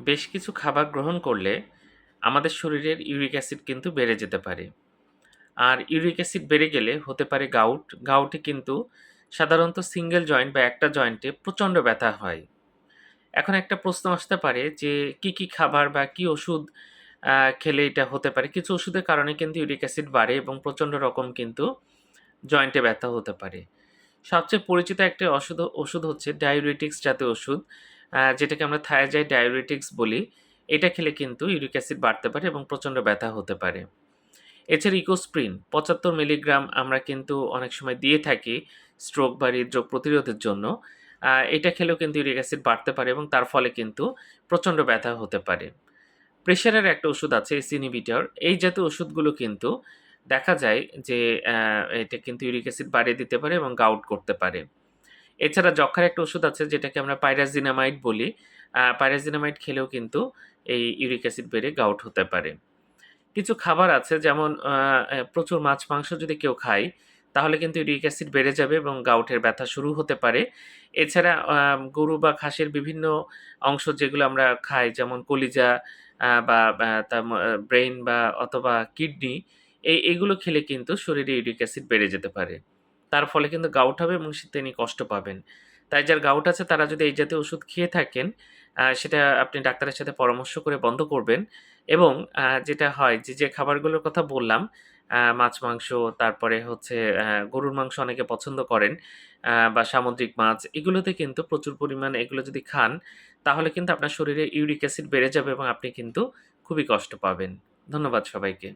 বেশ কিছু খাবার গ্রহণ করলে আমাদের শরীরের ইউরিক অ্যাসিড কিন্তু বেড়ে যেতে পারে। আর ইউরিক অ্যাসিড বেড়ে গেলে হতে পারে গাউট। গাউটে কিন্তু সাধারণত সিঙ্গেল জয়েন্ট বা একটা জয়েন্টে প্রচণ্ড ব্যথা হয়। এখন একটা প্রশ্ন আসতে পারে যে কি কি খাবার বা কি ওষুধ খেলে এটা হতে পারে? কিছু ওষুধের কারণে কিন্তু ইউরিক অ্যাসিড বাড়ে এবং প্রচণ্ড রকম কিন্তু জয়েন্টে ব্যথা হতে পারে। সবচেয়ে পরিচিত একটা ওষুধ ওষুধ হচ্ছে ডায়ুরেটিক্স জাতীয় ওষুধ যেটাকে আমরা থায়াজাইড ডায়ুরেটিক্স বলি। এটা খেলে কিন্তু ইউরিক অ্যাসিড বাড়তে পারে এবং প্রচণ্ড ব্যথা হতে পারে। এছাড়া ইকোস্প্রিন পঁচাত্তর মিলিগ্রাম আমরা কিন্তু অনেক সময় দিয়ে থাকি স্ট্রোক বা হৃদরোগ প্রতিরোধের জন্য। এটা খেলেও কিন্তু ইউরিক অ্যাসিড বাড়তে পারে এবং তার ফলে কিন্তু প্রচণ্ড ব্যথা হতে পারে। প্রেশারের একটা ওষুধ আছে সিনিবিটার এই জাতীয় ওষুধগুলো কিন্তু দেখা যায় যে এটা কিন্তু ইউরিক অ্যাসিড বাড়িয়ে দিতে পারে এবং গাউট করতে পারে। এছাড়া যক্ষার একটা ওষুধ আছে, যেটাকে আমরা পাইরাজিনামাইড বলি। পাইরাজিনামাইড খেলেও কিন্তু এই ইউরিক অ্যাসিড বেড়ে গাউট হতে পারে। কিছু খাবার আছে, যেমন প্রচুর মাছ, মাংস যদি কেউ খায়, তাহলে কিন্তু ইউরিক অ্যাসিড বেড়ে যাবে এবং গাউটের ব্যথা শুরু হতে পারে। এছাড়া গরু বা খাসির বিভিন্ন অংশ যেগুলো আমরা খাই, যেমন কলিজা বা ব্রেইন বা অথবা কিডনি এই এগুলো খেলে কিন্তু শরীরে ইউরিক অ্যাসিড বেড়ে যেতে পারে তার ফলে কিন্তু গাউট হবে এবং তিনি কষ্ট পাবেন তাই যার গাউট আছে তারা যদি এই জাতীয় ওষুধ খেয়ে থাকেন সেটা আপনি ডাক্তারের সাথে পরামর্শ করে বন্ধ করবেন এবং যেটা হয় যে, যে খাবারগুলোর কথা বললাম, মাছ, মাংস, তারপরে হচ্ছে গরুর মাংস অনেকে পছন্দ করেন বা সামুদ্রিক মাছ, এগুলোতে কিন্তু প্রচুর পরিমাণে এগুলো যদি খান, তাহলে কিন্তু আপনার শরীরে ইউরিক অ্যাসিড বেড়ে যাবে এবং আপনি কিন্তু খুবই কষ্ট পাবেন। ধন্যবাদ সবাইকে।